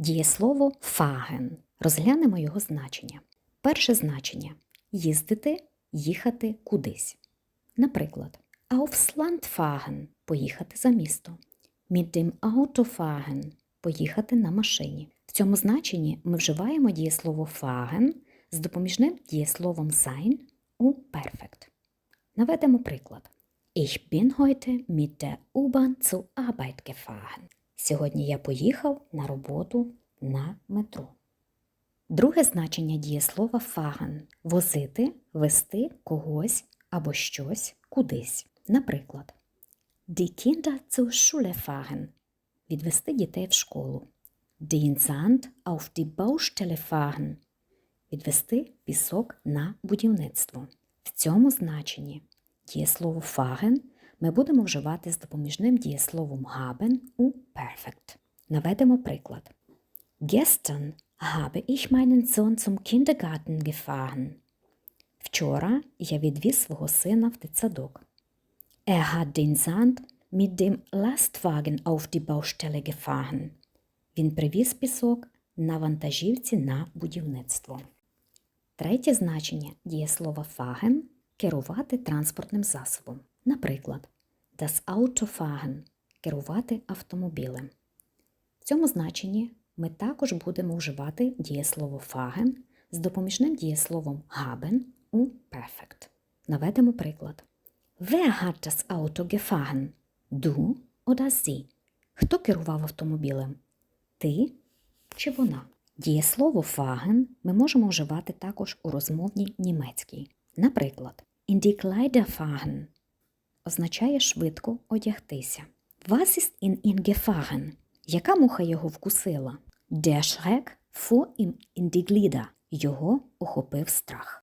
Дієслово фаген. Розглянемо його значення. Перше значення їздити, їхати кудись. Наприклад, aufs поїхати за місто. Mit dem Auto поїхати на машині. В цьому значенні ми вживаємо дієслово fahren з допоміжним дієсловом sein у perfect. Наведемо приклад. Ich bin heute mit der U-Bahn zur Arbeit gefahren. Сьогодні я поїхав на роботу на метро. Друге значення дієслова fahren – возити, вести когось або щось кудись. Наприклад, Die Kinder zur Schule fahren – відвести дітей в школу. Den Sand auf die Baustelle fahren – відвести пісок на будівництво. В цьому значенні дієслово fahren ми будемо вживати з допоміжним дієсловом haben у perfect. Наведемо приклад. Gestern habe ich meinen Sohn zum Kindergarten gefahren. Вчора я відвіз свого сина в дитсадок. Er hat den Sand mit dem Lastwagen auf die Baustelle gefahren. Він привіз пісок на вантажівці на будівництво. Третє значення дієслова fahren – керувати транспортним засобом. Наприклад, das Auto керувати автомобілем. В цьому значенні ми також будемо вживати дієслово fahren з допоміжним дієсловом haben у perfect. Наведемо приклад. Wer hat das Auto gefahren? Du oder sie? Хто керував автомобілем? Ти чи вона? Дієслово fahren ми можемо вживати також у розмовній німецькій. Наприклад, in die Kleider fahren означає швидко одягтися. Was ist in ihn gefahren? Яка муха його вкусила? Der Schreck fuhr ihm in die Glieder. Його охопив страх.